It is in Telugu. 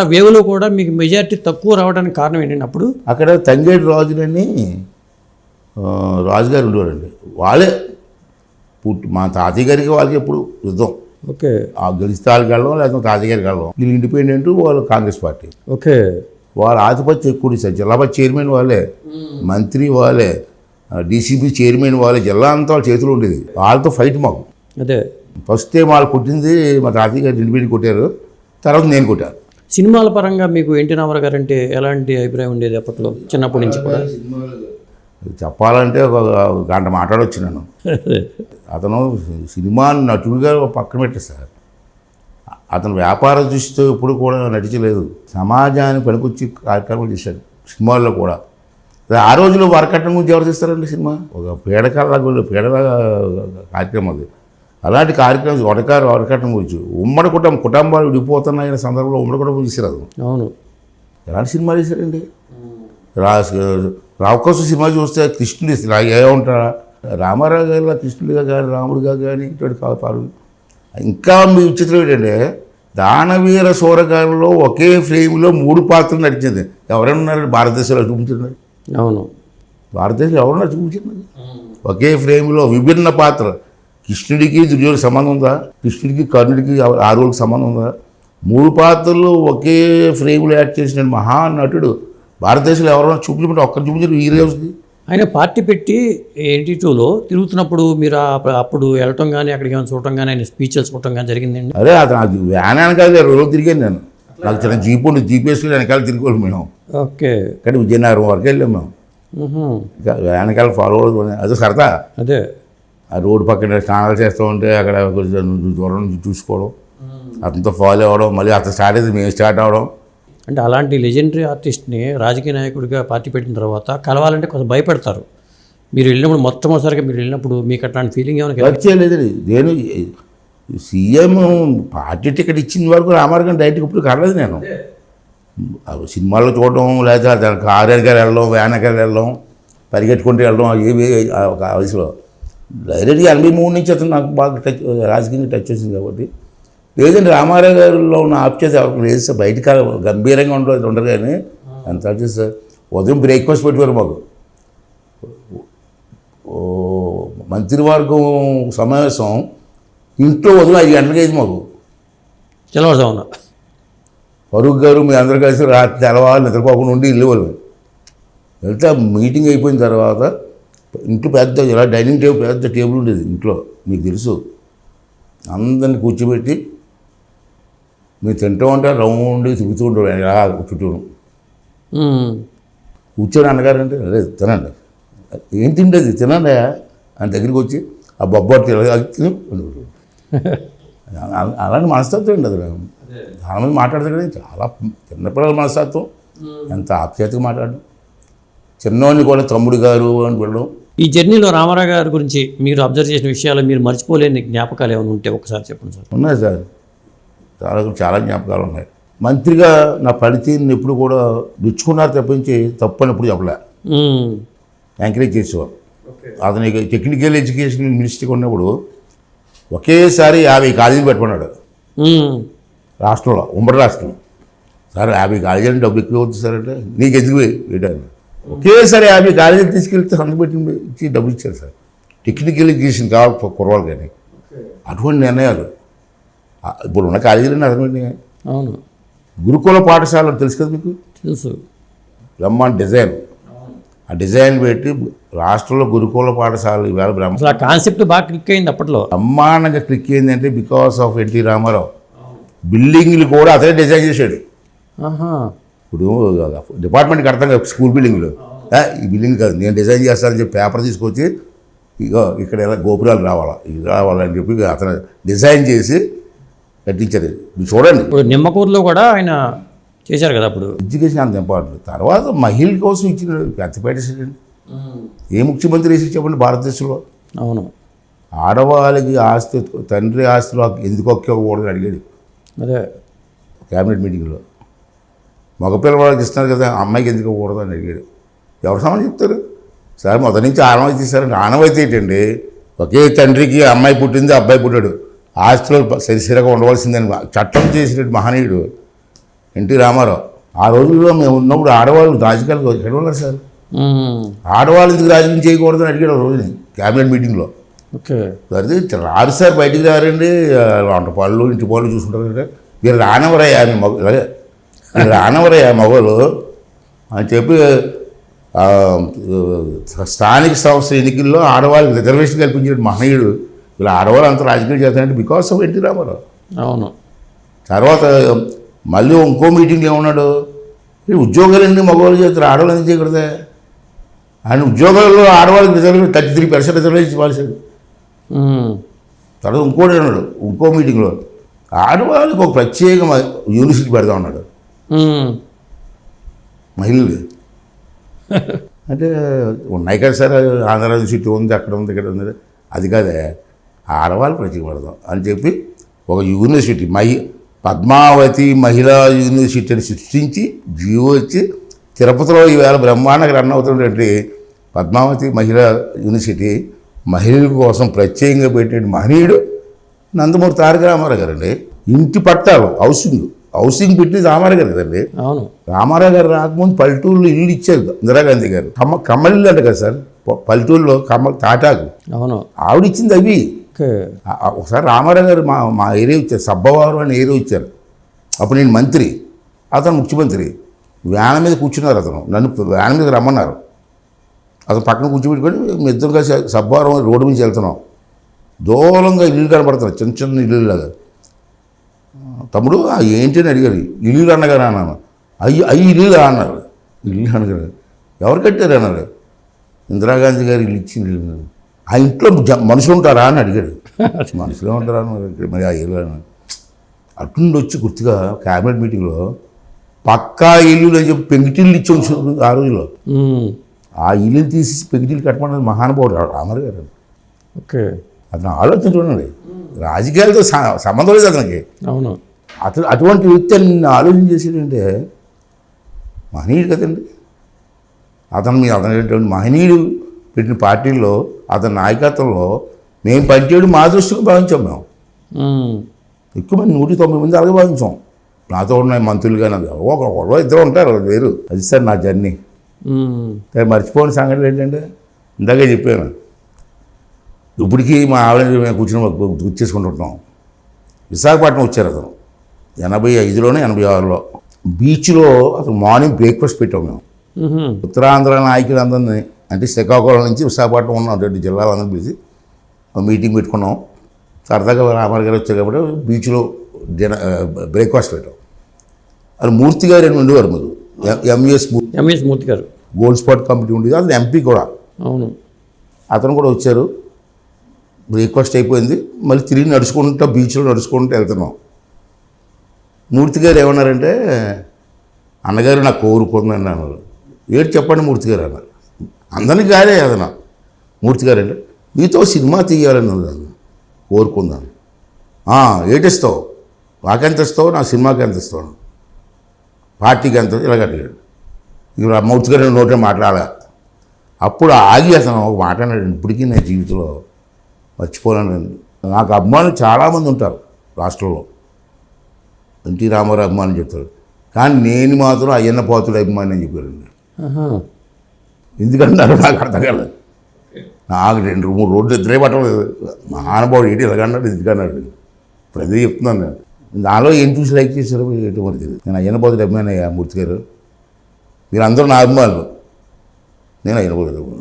ఆ వేవ్లో కూడా మీకు మెజారిటీ తక్కువ రావడానికి కారణం ఏంటంటే అప్పుడు? అక్కడ తంగేడు రాజులని రాజుగారు ఉండేవారండి. వాళ్ళే పుట్టి మా తాతయ్య గారికి వాళ్ళకి ఎప్పుడు యుద్ధం. ఓకే. ఆ గెలిస్తే వాళ్ళకి వెళ్ళడం లేకపోతే తాతయ్య గారికి వెళ్ళడం వీళ్ళు ఇండిపెండెంట్ వాళ్ళు కాంగ్రెస్ పార్టీ. ఓకే. వాళ్ళ ఆధిపత్యం ఎక్కువ సార్. జిల్లా పరిషత్ చైర్మన్ వాళ్ళే మంత్రి వాళ్ళే డీసీబీ చైర్మన్ వాళ్ళే జిల్లా అంతా వాళ్ళ చేతిలో ఉండేది. వాళ్ళతో ఫైట్ మాకు. అదే. ఫస్ట్ టైం వాళ్ళు కొట్టింది మా తాతయ్య గారు ఇండిపెండెంట్ కొట్టారు. తర్వాత నేను కొట్టాను. సినిమాల పరంగా మీకు ఎన్టీ రామారావు గారు అంటే ఎలాంటి అభిప్రాయం ఉండేది అప్పట్లో చిన్నప్పటి నుంచి కూడా? చెప్పాలంటే ఒక గంట మాట్లాడవచ్చు నేను. అతను సినిమా నటుడిగా పక్కన పెట్టారు సార్. అతను వ్యాపార దృష్టితో ఎప్పుడు కూడా నటించలేదు. సమాజానికి పనికొచ్చి కార్యక్రమాలు చేశాడు సినిమాల్లో కూడా. ఆ రోజుల్లో వరకట్నం గురించి ఎవరు చేస్తారండి సినిమా? ఒక పీడకల పీడల కార్యక్రమం అది. అలాంటి కార్యక్రమం వడకారు వరకట్నం గురించి. ఉమ్మడి కుటుంబం కుటుంబాలు విడిపోతున్నాయనే సందర్భంలో ఉమ్మడి కుటుంబం చేశారు అది అవును. ఎలాంటి సినిమాలు వేశారండి రా రావకోసం సినిమా చూస్తే కృష్ణుడు ఉంటారా రామారావు గారిలా కృష్ణుడిగా కానీ రాముడిగా కానీ ఇటువంటి కాపాడు ఇంకా మీ విచిత్రం ఏంటంటే దానవీర సూరగారిలో ఒకే ఫ్రేమ్లో మూడు పాత్రలు నడిచింది ఎవరైనా ఉన్నారు భారతదేశంలో చూపించారు అవును. భారతదేశంలో ఎవరున్నా చూపించారు ఒకే ఫ్రేమ్లో విభిన్న పాత్ర కృష్ణుడికి దుర్యోధన సంబంధం ఉందా? కృష్ణుడికి కర్ణుడికి ఆరుగురికి సంబంధం ఉందా? మూడు పాత్రలు ఒకే ఫ్రేమ్లో యాక్ట్ చేసిన మహానటుడు భారతదేశంలో ఎవరైనా చూపించమంటే ఒక్కరు చూపించారు ఈ రోజుకి. ఆయన పార్టీ పెట్టి ఎన్టీ టూలో తిరుగుతున్నప్పుడు మీరు అప్పుడు వెళ్ళటం కానీ అక్కడికి ఏమైనా చూడటం కానీ ఆయన స్పీచెస్ చూడటం కానీ జరిగిందండి? అరే అతను అది వ్యాన్ వెనకాల రోజు తిరిగాను నేను. నాకు చిన్న జీప్ ఉండి జీప్ వేసుకుని వెనకాల తిరిగి మేము. ఓకే. కానీ విజయనగరం వరకు వెళ్ళాం మేము. మ్హూ. వెనకాల ఫాలో అదే సరదా. అదే. ఆ రోడ్డు పక్కన స్నానాలు చేస్తూ ఉంటే అక్కడ కొంచెం దూరం నుంచి చూసుకోవడం. అతనితో ఫాలో అవ్వడం మళ్ళీ అతను స్టార్ట్ అయితే మేము స్టార్ట్ అవ్వడం అంటే అలాంటి లెజెండరీ ఆర్టిస్ట్ని రాజకీయ నాయకుడిగా పార్టీ పెట్టిన తర్వాత కలవాలంటే కొంచెం భయపెడతారు. మీరు వెళ్ళినప్పుడు మొట్టమొదటిసారిగా మీరు వెళ్ళినప్పుడు మీకు అట్లాంటి ఫీలింగ్ ఏమైనా కలిగిందా? వచ్చేలేదండి నేను సీఎం పార్టీ టికెట్ ఇచ్చిన వరకు రామారావు డైరెక్ట్గా ఇప్పుడు కలలేదు నేను. ఆ సినిమాల్లో చూడడం లేదా దాని కారు వెనకాల వెళ్ళడం వ్యాన్ వెనకాల వెళ్ళడం పరిగెట్టుకుంటూ వెళ్ళడం ఏవి వయసులో. డైరెక్ట్గా ఎనభై మూడు నుంచి అతను నాకు బాగా టచ్ రాజకీయంగా టచ్ వచ్చింది కాబట్టి. లేదంటే రామారావు గారిలో ఉన్న ఆప్చేత ఎవరికి లేదు సార్. బయట గంభీరంగా ఉండదు ఉండరు కానీ అంత వచ్చేసి సార్. ఉదయం బ్రేక్ఫాస్ట్ పెట్టేవారు మాకు. ఓ మంత్రివర్గం సమావేశం ఇంట్లో ఉదయం ఐదు గంటలకి అయింది మాకు. తెల్లవారుజామున ఫరూక్ గారు మీ అందరు కలిసి రాత్రి తెల్లవారు నిద్రపోకుండా ఉండి ఇల్లు వాళ్ళు వెళ్తే మీటింగ్ అయిపోయిన తర్వాత ఇంట్లో పెద్ద ఇలా డైనింగ్ టేబుల్ పెద్ద టేబుల్ ఉండేది ఇంట్లో మీకు తెలుసు. అందరిని కూర్చోబెట్టి మీరు తింటూ ఉంటే రౌండ్ తిరుగుతూ ఉంటారు ఇలా చుట్టూ మ్మ్. కూర్చొని అన్నగారు అంటే లేదు తినండి. ఏం తిండేది? తినండి. అని దగ్గరికి వచ్చి ఆ బొబ్బట్టు ఇలా తిని. అలాంటి మనస్తత్వం అండి అది చాలా మంది మాట్లాడతారు కానీ చాలా చిన్నపిల్లల మనస్తత్వం. ఎంత ఆప్యాయతగా మాట్లాడడం. చిన్నవాడిని కూడా తమ్ముడు గారు అని పిలవడం. ఈ జర్నీలో రామారావు గారి గురించి మీరు అబ్జర్వ్ చేసిన విషయాలు మీరు మర్చిపోలేని జ్ఞాపకాలు ఏమైనా ఉంటే ఒకసారి చెప్పండి సార్. ఉన్నాయి సార్. చాలా చాలా జ్ఞాపకాలు ఉన్నాయి. మంత్రిగా నా పనితీరుని ఎప్పుడు కూడా మెచ్చుకున్నారు తప్పించి తప్పు అని ఎప్పుడు చెప్పలే. ఎంకరేజ్ చేసేవారు అతనికి టెక్నికల్ ఎడ్యుకేషన్ మినిస్టర్గా ఉన్నప్పుడు ఒకేసారి యాభై కాలేజీలు పెట్టుకున్నాడు. రాష్ట్రంలో ఉమ్మడి రాష్ట్రం. సార్ యాభై కాలేజీలు డబ్బు ఎక్కువ అవుతుంది సార్ అంటే నీకు ఎందుకు వేయడానికి ఒకేసారి యాభై కాలేజీలు తీసుకెళ్తే సంతకం పెట్టి ఇచ్చి డబ్బులు ఇచ్చారు సార్. టెక్నికల్ ఎడ్యుకేషన్ కావాలి కుర్రవాళ్ళు కానీ. అటువంటి నిర్ణయాలు. ఇప్పుడు ఉన్న కాలేజీలు అటువంటి అవును. గురుకుల పాఠశాల తెలుసు కదా మీకు? తెలుసు. బ్రహ్మాండ డిజైన్. ఆ డిజైన్ పెట్టి రాష్ట్రంలో గురుకుల పాఠశాలలు ఈవేళ బ్రహ్మ ఆ కాన్సెప్ట్ బాగా క్లిక్ అయింది అప్పట్లో. బ్రహ్మాండంగా క్లిక్ ఏంటంటే బికాస్ ఆఫ్ ఎన్టీ రామారావు. బిల్డింగ్లు కూడా అతనే డిజైన్ చేశాడు. ఇప్పుడు డిపార్ట్మెంట్ కడతాం కదా స్కూల్ బిల్డింగ్లు. ఈ బిల్డింగ్ కాదు నేను డిజైన్ చేస్తానని చెప్పి పేపర్ తీసుకొచ్చి ఇగో ఇక్కడ ఎలా గోపురాలు రావాలా ఇది రావాలని చెప్పి అతను డిజైన్ చేసి కట్టించారు మీరు చూడండి. ఇప్పుడు నిమ్మకూరులో కూడా ఆయన చేశారు కదా అప్పుడు? ఎడ్యుకేషన్ అంత ఇంపార్టెంట్. తర్వాత మహిళల కోసం ఇచ్చిన పెద్దపేట ఏ ముఖ్యమంత్రి వేసి చెప్పండి భారతదేశంలో? అవును. ఆడవాళ్ళకి ఆస్తి తండ్రి ఆస్తిలో ఎందుకు ఒక్కకూడదని అడిగాడు. అదే. క్యాబినెట్ మీటింగ్లో. మగపిల్లవాళ్ళకి ఇస్తున్నారు కదా అమ్మాయికి ఎందుకు ఇవ్వకూడదు అని అడిగాడు. ఎవరు సమాధానం చెప్తారు? సరే మొదటి నుంచి ఆనవాయితీ తీశారండి ఆనవాయితీ ఏంటండి? ఒకే తండ్రికి అమ్మాయి పుట్టింది అబ్బాయి పుట్టాడు. ఆస్తిలో సరిసిరగా ఉండవలసిందని చట్టం చేసినట్టు మహనీయుడు ఎన్టీ రామారావు. ఆ రోజుల్లో మేము ఉన్నప్పుడు ఆడవాళ్ళు రాజకీయాలకు ఎక్కడ ఉన్నారు సార్? మ్మ్. ఆడవాళ్ళు ఎందుకు రాజకీయం చేయకూడదని అడిగాడు ఆ రోజుని క్యాబినెట్ మీటింగ్లో. ఓకే. సరే రారు సార్ బయటికి రారండి వంట పళ్ళు ఇంటి పళ్ళు చూసుకుంటారు కదా మీరు రానవరయ్యా మీ మగ ఇలాగే, మీరు రానవరయ్యా మగవాళ్ళు అని చెప్పి స్థానిక సంస్థ ఎన్నికల్లో ఆడవాళ్ళకి రిజర్వేషన్ కల్పించిన మహనీయుడు. ఇలా ఆడవాళ్ళు అంత రాజకీయం చేస్తారంటే బికాస్ ఆఫ్ ఎన్టీ రామారావు. అవును. తర్వాత మళ్ళీ ఇంకో మీటింగ్ ఏమన్నాడు? ఉద్యోగాలన్నీ మగవాళ్ళు చేస్తారు ఆడవాళ్ళు ఎందుకు చేయకూడదే? ఆయన ఉద్యోగాల్లో ఆడవాళ్ళకి reservation thirty three percent reservation ఇవ్వాల్సింది. తర్వాత ఇంకోటి అన్నాడు ఇంకో మీటింగ్లో ఆడవాళ్ళకి ఒక ప్రత్యేక మ- యూనివర్సిటీ పెడదాం అన్నాడు. మ్మ్. Hmm. మహిళలు. అంటే ఉన్నాయి కదా సార్ ఆంధ్ర యూనివర్సిటీ ఉంది అక్కడ ఉంది ఇక్కడ ఉంది. అది కాదే ఆడవాళ్ళు ప్రత్యేక అని చెప్పి ఒక యూనివర్సిటీ మహి పద్మావతి మహిళా యూనివర్సిటీని సృష్టించి జీవో వచ్చి తిరుపతిలో ఈవేళ బ్రహ్మాండంగా రన్ అవుతున్నటువంటి పద్మావతి మహిళా యూనివర్సిటీ మహిళల కోసం ప్రత్యేకంగా పెట్టిన మహనీయుడు నందమూరి తారక రామారావు గారండి. ఇంటి పట్టాలు హౌసింగ్. హౌసింగ్ పెట్టింది రామారావు గారు కదండి? అవును. రామారావు గారు రాకముందు పల్లెటూరులో ఇల్లు ఇచ్చారు ఇందిరాగాంధీ గారు. కమ్మ కమ్మల ఇల్లు అంట కదా సార్? పల్లెటూరులో కమ్మ తాటాకు. అవును. ఆవిడ ఇచ్చింది అవి. ఒకసారి రామారావు గారు మా మా ఏరియా ఇచ్చారు. సబ్బవారు అని ఏరియా ఇచ్చారు. అప్పుడు నేను మంత్రి. అతను ముఖ్యమంత్రి. వ్యాన్ మీద కూర్చున్నారు అతను. నన్ను వ్యాన్ మీద రమ్మన్నారు. అతను పక్కన కూర్చోబెట్టుకొని మేము ఇద్దరం కలిసి సబ్బవారం రోడ్డు నుంచి వెళ్తున్నాం. దూరంగా ఇల్లు కనబడుతున్నాయి. చిన్న చిన్న ఇల్లు లాగా తమ్ముడు ఏంటి అని అడిగారు. ఇల్లు అన్నగారు అన్నాను. అయ్యి అయ్యి ఇల్లు అన్నారు. ఇల్లు అనగారు ఎవరు కట్టారు అన్నారు. ఇందిరాగాంధీ గారు ఇల్లు ఇచ్చింది ఇల్లు. ఆ ఇంట్లో జ- మనుషులు ఉంటారా అని అడిగాడు మనుషులు ఉంటారా. ఇక్కడ మరి ఆ ఇల్లు అన్నారు. అటుండి వచ్చి గుర్తుగా క్యాబినెట్ మీటింగ్లో పక్కా ఇల్లు అని చెప్పి పెంకిటిల్లు ఇచ్చి ఉంచారు ఆ రోజులో. ఆ ఇల్లుని తీసి పెంకిటిల్లు కట్టమన్నది మహానుభావుడు రామారావు గారు ఓకే. అతను ఆలోచన చూడండి. రాజకీయాలతో సంబంధం లేదు అతనికి. అవును. అతను అటువంటి వ్యక్తి అని నిన్ను ఆలోచన చేసేటంటే మహనీయుడు కదండి. అతను మీ అతను మహనీయుడు పెట్టిన పార్టీల్లో అతని నాయకత్వంలో మేము పనిచేయడం మా దృష్టికి భావించాం మేము. ఎక్కువ మంది నూట తొంభై మంది అలాగే భావించాం. నాతో ఉన్న మంత్రులు కానీ ఒక ఇద్దరు ఉంటారు వేరు. అది సార్ నా జర్నీ. కానీ మర్చిపోని సంగతి ఏంటంటే ఇందాకే చెప్పాను. ఇప్పటికీ మా ఆవిడ మేము కూర్చుని గుర్తు చేసుకుంటుంటాం విశాఖపట్నం వచ్చారు అతను. ఎనభై ఐదులోనే ఎనభై ఆరులో. బీచ్లో అతను మార్నింగ్ బ్రేక్ఫాస్ట్ పెట్టాం మేము. ఉత్తరాంధ్ర నాయకులందరినీ అంటే శ్రీకాకుళం నుంచి విశాఖపట్నం ఉన్న రెండు జిల్లాలందరూ పిలిచి మీటింగ్ పెట్టుకున్నాం. సరదాగా రామారావు గారు వచ్చారు కాబట్టి బీచ్లో డిన బ్రేక్ఫాస్ట్ పెట్టాం. అది మూర్తి గారు అని ఉండేవారు మీరు ఎంఎస్ ఎంఎస్ మూర్తి గారు. గోల్డ్ స్పాట్ కమిటీ ఉండేది. అతను ఎంపీ కూడా. అవును. అతను కూడా వచ్చారు. బ్రేక్ఫాస్ట్ అయిపోయింది. మళ్ళీ తిరిగి నడుచుకుంటూ బీచ్లో నడుచుకుంటూ వెళ్తున్నాం. మూర్తి గారు ఏమన్నారంటే అన్నగారు నాకు కోరుకుందని అన్నారు. ఏడు చెప్పండి మూర్తి గారు అన్నారు. అందరికి గారే అదన మూర్తి గారు అంటే మీతో సినిమా తీయాలని ఉంది కోరుకుందాను ఏటిస్తావు? నాకెంత ఇస్తావు? నా సినిమాకి ఎంత ఇస్తావు? పార్టీకి ఎంత? ఇలాగ అడిగాడు. ఇక మూర్తి గారు నోటే మాట్లాడాలి? అప్పుడు ఆగి అతను ఒక మాట అన్నాడు. ఇప్పటికీ నా జీవితంలో మర్చిపోలేను నాకు అభిమానులు చాలామంది ఉంటారు రాష్ట్రంలో. ఎన్టీ రామారావు అభిమానులు చెప్తారు కానీ నేను మాత్రం అయ్యన్న పోతుడు అభిమాని అని చెప్పారండి ఆహా. ఎందుకంటున్నారు నాకు అర్థం కాలేదు. నాకు రెండు మూడు రోడ్లు ఇద్దరే పట్టలేదు మహానుభావుడు ఏంటి ఇలాగన్నాడు ఎందుకన్నాడు ఇప్పుడు అదే చెప్తున్నాను నేను. నాలో ఏం చూసి లైక్ చేశారో ఏంటో మరి తెలియదు. నేను అయ్యన్న పోతుడు అభిమాని మూర్తి గారు. మీరందరూ నా అభిమానులు. నేను అయ్యన్న పోతుడు అభిమాని.